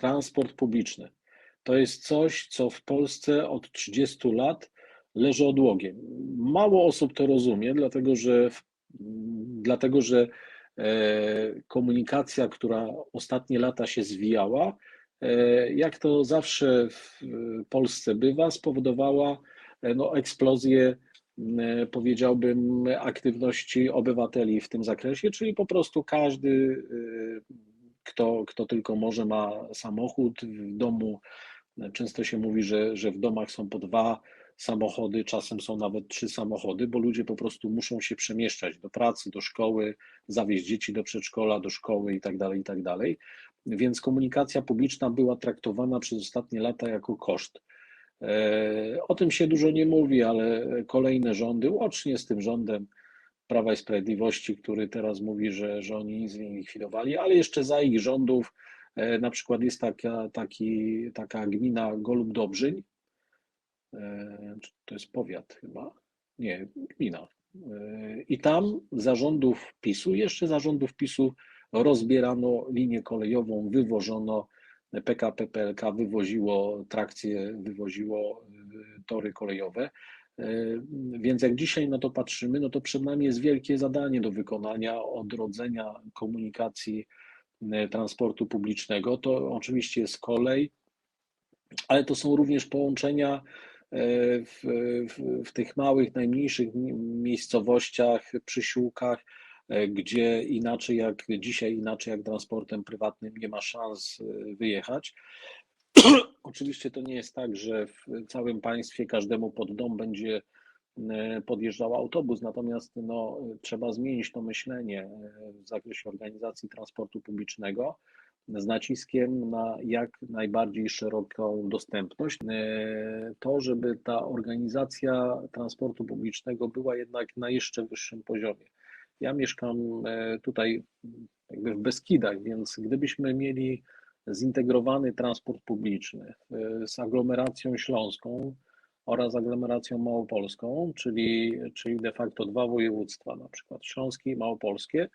transport publiczny. To jest coś, co w Polsce od 30 lat leży odłogiem. Mało osób to rozumie, dlatego że, dlatego że e, komunikacja, która ostatnie lata się zwijała, e, jak to zawsze w Polsce bywa, spowodowała e, no, eksplozję, powiedziałbym, aktywności obywateli w tym zakresie, czyli po prostu każdy, kto, kto tylko może, ma samochód w domu. Często się mówi, że, że w domach są po dwa samochody, czasem są nawet trzy samochody, bo ludzie po prostu muszą się przemieszczać do pracy, do szkoły, zawieźć dzieci do przedszkola, do szkoły itd., tak itd. Tak Więc komunikacja publiczna była traktowana przez ostatnie lata jako koszt. E, o tym się dużo nie mówi, ale kolejne rządy, łącznie z tym rządem Prawa i Sprawiedliwości, który teraz mówi, że, że oni nic nie likwidowali, ale jeszcze za ich rządów, e, na przykład jest taka, taki, taka gmina Golub Dobrzyń, E, to jest powiat chyba, nie, gmina. E, I tam zarządów PiSu, jeszcze zarządów PiSu rozbierano linię kolejową, wywożono PKP PLK wywoziło trakcje, wywoziło tory kolejowe. Więc jak dzisiaj na to patrzymy, no to przed nami jest wielkie zadanie do wykonania odrodzenia komunikacji transportu publicznego. To oczywiście jest kolej, ale to są również połączenia E, w, w, w tych małych, najmniejszych miejscowościach, przysiłkach, e, gdzie inaczej jak dzisiaj, inaczej jak transportem prywatnym nie ma szans e, wyjechać. Oczywiście to nie jest tak, że w całym państwie każdemu pod dom będzie podjeżdżał autobus, natomiast no, trzeba zmienić to myślenie w zakresie organizacji transportu publicznego z naciskiem na jak najbardziej szeroką dostępność. E, to, żeby ta organizacja transportu publicznego była jednak na jeszcze wyższym poziomie. Ja mieszkam e, tutaj jakby w Beskidach, więc gdybyśmy mieli zintegrowany transport publiczny e, z aglomeracją śląską oraz aglomeracją małopolską, czyli, czyli de facto dwa województwa, na przykład śląskie i małopolskie,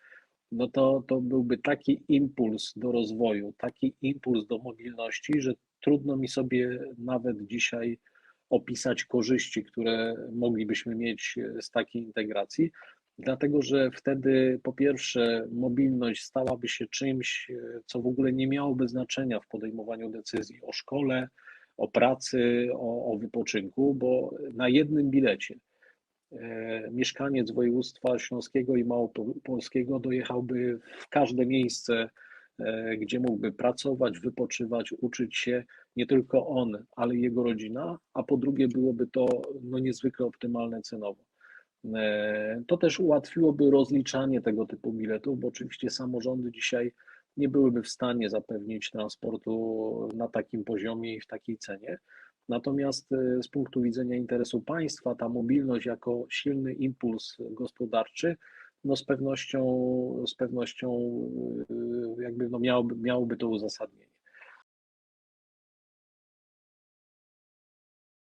no to, to byłby taki impuls do rozwoju, taki impuls do mobilności, że trudno mi sobie nawet dzisiaj opisać korzyści, które moglibyśmy mieć z takiej integracji, dlatego że wtedy po pierwsze mobilność stałaby się czymś, co w ogóle nie miałoby znaczenia w podejmowaniu decyzji o szkole, o pracy, o, o wypoczynku, bo na jednym bilecie E, mieszkaniec województwa śląskiego i małopolskiego dojechałby w każde miejsce, e, gdzie mógłby pracować, wypoczywać, uczyć się, nie tylko on, ale jego rodzina, a po drugie byłoby to no, niezwykle optymalne cenowo. E, to też ułatwiłoby rozliczanie tego typu biletów, bo oczywiście samorządy dzisiaj nie byłyby w stanie zapewnić transportu na takim poziomie i w takiej cenie. Natomiast e, z punktu widzenia interesu państwa, ta mobilność jako silny impuls gospodarczy, no z pewnością, z pewnością e, jakby no miałoby, miałoby to uzasadnienie.